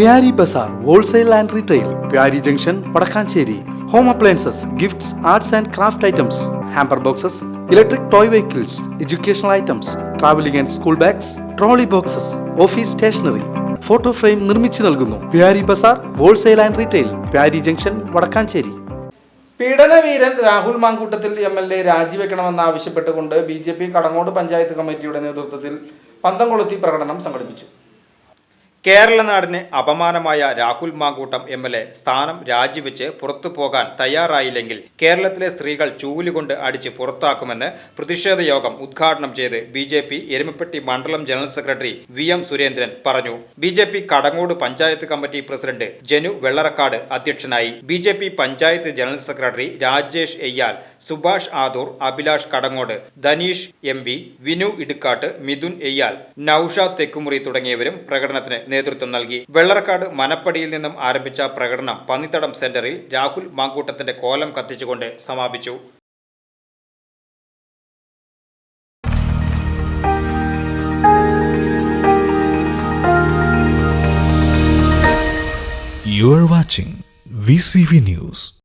Pyari Bazar wholesale and retail Pyari junction Vadakkanchery. Home appliances gifts arts and craft items hamper boxes electric toy vehicles educational items travelling and school bags trolley boxes office stationery photo frame നിർമ്മിച്ചു നൽകുന്നു. Pyari Bazar wholesale and retail Pyari junction Vadakkanchery. പീഡനവീരൻ Rahul Mamkootathil M L A രാജിവെക്കണമെന്നാവശ്യപ്പെട്ടുകൊണ്ട് B J P Kadangode panchayat കമ്മിറ്റിയുടെ നേതൃത്വത്തിൽ പന്തം കൊളുത്തി പ്രകടനം സംഘടിപ്പിച്ചു. കേരള നാടിന് അപമാനമായ Rahul Mamkoottam M L A സ്ഥാനം രാജിവെച്ച് പുറത്തു പോകാൻ തയ്യാറായില്ലെങ്കിൽ കേരളത്തിലെ സ്ത്രീകൾ ചൂലുകൊണ്ട് അടിച്ച് പുറത്താക്കുമെന്ന് പ്രതിഷേധ യോഗം ഉദ്ഘാടനം ചെയ്ത് ബി ജെ പി എരുമപ്പെട്ടി മണ്ഡലം general secretary V M Surendran പറഞ്ഞു. B J P Kadangode panchayat committee president Janu Vellarakkad അധ്യക്ഷനായി. B J P panchayat general secretary Rajesh Eyyal Subhash Adoor Abhilash Kadangode Dhaneesh M V Vinu Edukkatt Mithun Eyyal Nousha Thekkumuri തുടങ്ങിയവരും പ്രകടനത്തിന് നേതൃത്വം നൽകി വെള്ളറക്കാട് മനപ്പടിയിൽ നിന്നും ആരംഭിച്ച പ്രകടനം പന്നിത്തടം സെന്ററിൽ രാഹുൽ മാങ്കൂട്ടത്തിന്റെ കോലം കത്തിച്ചുകൊണ്ട് സമാപിച്ചു You are watching VCV News.